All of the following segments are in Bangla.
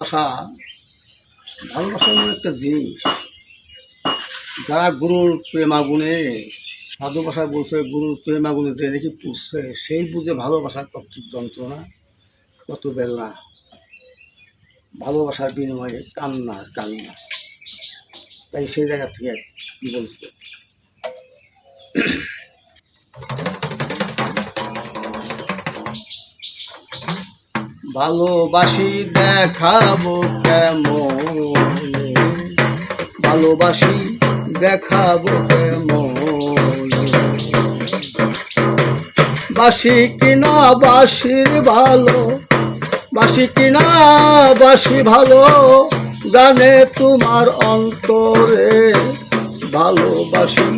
ভালোবাসা ভালোবাসা এমন একটা জিনিস। যারা গুরুর প্রেমাগুণে সাধু ভাষায় বলছে, গুরুর প্রেমাগুণে যে নাকি পুষছে, সেই বুঝে ভালোবাসার কত যন্ত্রণা, কত বেলনা ভালোবাসার বিনিময়ে কান্না কান্না। তাই সেই জায়গা থেকে কি বলছে ভালোবাসি দেখাবো কেমন? ভালোবাসি দেখাবো কেমন? বাসি কিনা বাসির ভালো, বাসি কিনা বাসি ভালো, জানে তোমার অন্তরে। ভালোবাসি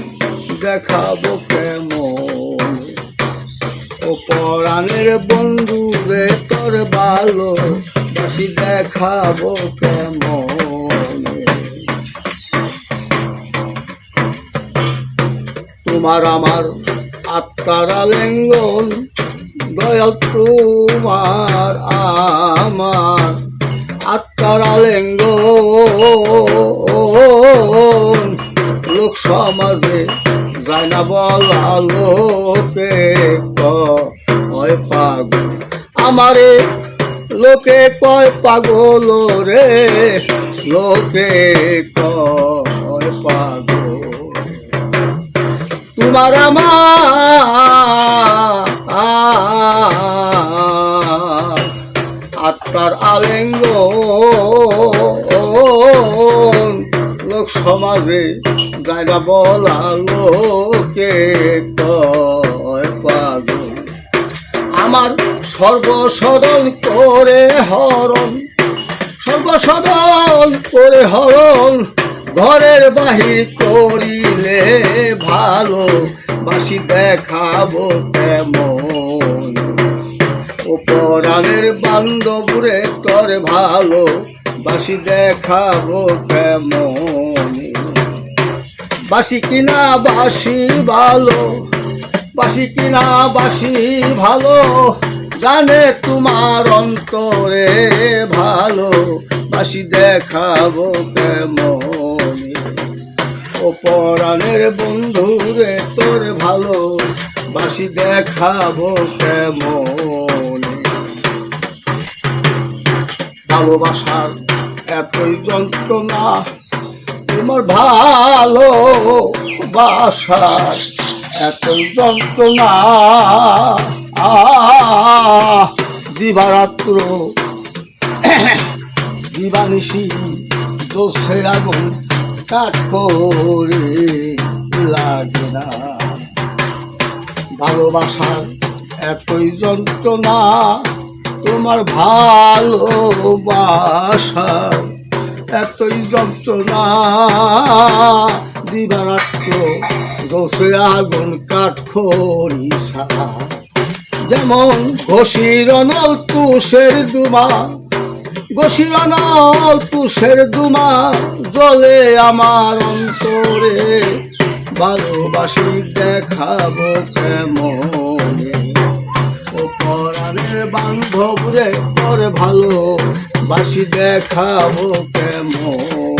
দেখাবো কেমন? পরাণের বন্ধু রে তোর ভালো বাসি দেখাবো কেমন? তোমার আমার আত্মার আলিঙ্গন, দয়াল তোমার আমার আত্মার আলিঙ্গন। লোক সমাজে যায় না বলা লোকে কয় পাগল? আমারে লোকে কয় পাগল রে? লোকে কয় পাগল তোমার আত্মার আলেঙ্গ লোক সমাজে জায়গা বলা লোকে কয় আমার সর্বসরল করে হরণ সর্বসরল করে হরণ, ঘরের বাহির করিলে ভালো, বাসি দেখাবো কেমন। ও পরাণের বান্ধব রে তোর ভালো, বাসি দেখাবো কেমন। বাসি কিনা বাসি ভালো বাসি কিনা বাসি ভালো, জানে তোমার অন্তরে ভালো। বাসি দেখাবো কেমন ও পরাণের বন্ধু রে তোর ভালো, বাসি দেখাবো কেমন ভালোবাসার এতই যন্ত্রণা, তোমার ভালো বাসার এতই যন্ত্রণা। দিবারাত্র দিবানিশি দোষের আগুন কাঠ করে লাগে না। ভালোবাসার এতই যন্ত্রণা, তোমার ভালোবাসার এতই যন্ত্রণা। দিবারাত্র দোষে আগুন কাঠ সারা যেমন ঘষিরনল তুষের দুমা ঘষিরনল তুষের দুমা জলে আমার অন্তরে। ভালোবাসি দেখাবো কেমন? ও পরাণের বান্ধব রে, তোর ভালো বাসি দেখাবো কেমন?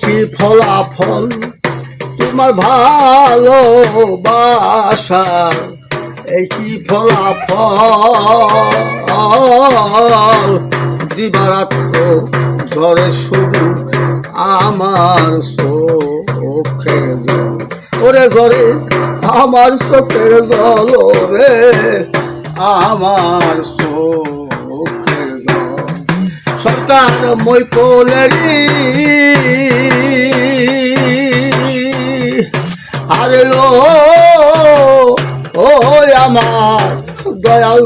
কি ফলাফল, তোমার ভালোবাসা এই কি ফলাফল দিবারাত্র ঝরে শুধু আমার চোখে। ওরে ঘরে আমার চোখের জল রে, আমার জল মই কোলেরি। আরে লো ও আমার দয়াল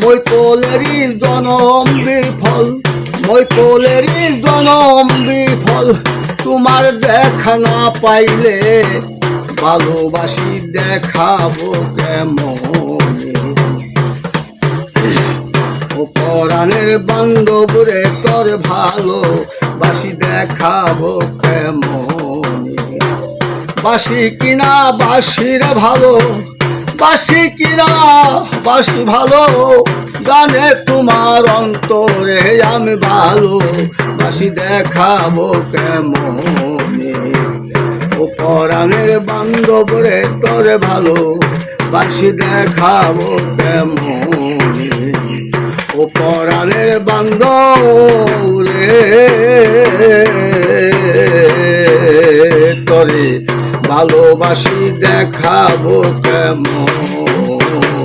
মই কোলেরি জনম বিফল মই কোলেরি জনম বিফল, তোমার দেখা না পাইলে ভালোবাসি, দেখাবো কেমন? ও পরাণের বান্ধব রে, তোর ভালো বাসি দেখাবো কেমন? বাসি কিনা বাসির ভালো, বাসি কিনা বাসি ভালো, গানে তোমার অন্তরে আমি ভালো বাসি দেখাবো কেমন? পরাণের বান্ধব রে তোরে ভালো, বাসি দেখাবো কেমন ও পরাণের বান্ধব রে, তোরে ভালোবাসি দেখাবো কেমন